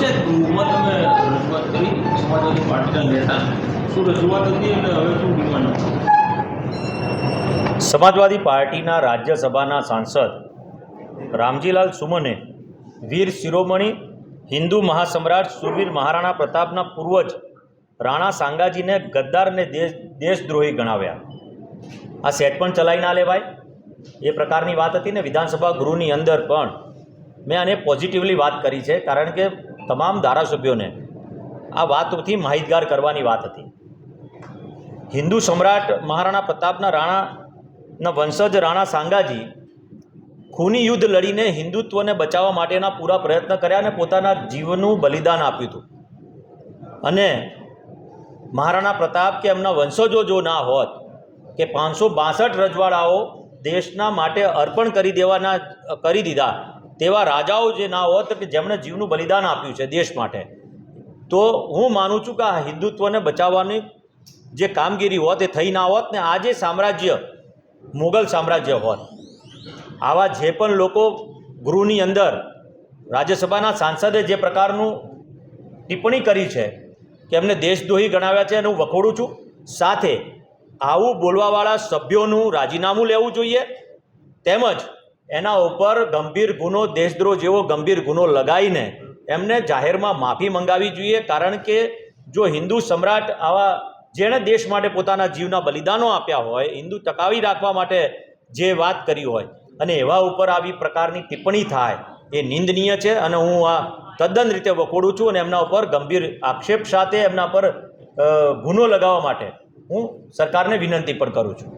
છે ટૂંકમાં તમે રજૂઆત કરી, સમાજવાદી પાર્ટીના નેતા. શું રજૂઆત હતી અને હવે શું ડિમાન્ડ સમાજવાદી પાર્ટીના રાજ્યસભાના સાંસદ રામજીલાલ સુમને વીર શિરોમણી, હિન્દુ મહાસમ્રાટ સુરવીર મહારાણા પ્રતાપના પૂર્વજ રાણા સાંગાજીને ગદ્દાર અને દેશ, દેશદ્રોહી ગણાવ્યા. આ સેટ પણ ચલાવી ના લેવાય. એ પ્રકારની વાત હતી ને વિધાનસભા ગૃહની અંદર પણ. મેં આને પોઝિટિવલી વાત કરી છે, કારણ કે તમામ ધારાસભ્યોને આ વાતથી માહિતગાર કરવાની વાત હતી. હિન્દુ સમ્રાટ મહારાણા પ્રતાપના રાણાના વંશજ રાણા સાંગાજી ખૂની યુદ્ધ લડીને હિન્દુત્વને બચાવવા માટેના પૂરા પ્રયત્ન કર્યા અને પોતાના જીવનું બલિદાન આપ્યું હતું. અને મહારાણા પ્રતાપ કે એમના વંશજો જો ના હોત કે પાંચસો બાસઠ રજવાડાઓ દેશના માટે અર્પણ કરી દેવાના, કરી દીધા તેવા રાજાઓ જે ના હોત કે જેમણે જીવનું બલિદાન આપ્યું છે દેશ માટે, તો હું માનું છું કે આ હિન્દુત્વને બચાવવાની જે કામગીરી હોત, એ થઈ ના હોત ને આજે સામ્રાજ્ય મુગલ સામ્રાજ્ય હોત. આવા જે પણ લોકો ગૃહની અંદર રાજ્યસભાના સાંસદે જે પ્રકારનું ટિપ્પણી કરી છે કે એમને દેશદ્રોહી ગણાવ્યા છે અને હું વખોડું છું, સાથે આવું બોલવાવાળા સભ્યોનું રાજીનામું લેવું જોઈએ, તેમજ એના ઉપર ગંભીર ગુનો, દેશદ્રોહ જેવો ગંભીર ગુનો લગાવીને એમને જાહેરમાં માફી મંગાવી જોઈએ. કારણ કે જો હિન્દુ સમ્રાટ આવા જેણે દેશ માટે પોતાના જીવના બલિદાનો આપ્યા હોય, હિન્દુ ટકાવી રાખવા માટે જે વાત કરી હોય અને એવા ઉપર આવી પ્રકારની ટિપ્પણી થાય, એ નિંદનીય છે અને હું આ તદ્દન રીતે વખોડું છું અને એમના ઉપર ગંભીર આક્ષેપ સાથે એમના પર ગુનો લગાવવા માટે હું સરકારને વિનંતી પણ કરું છું.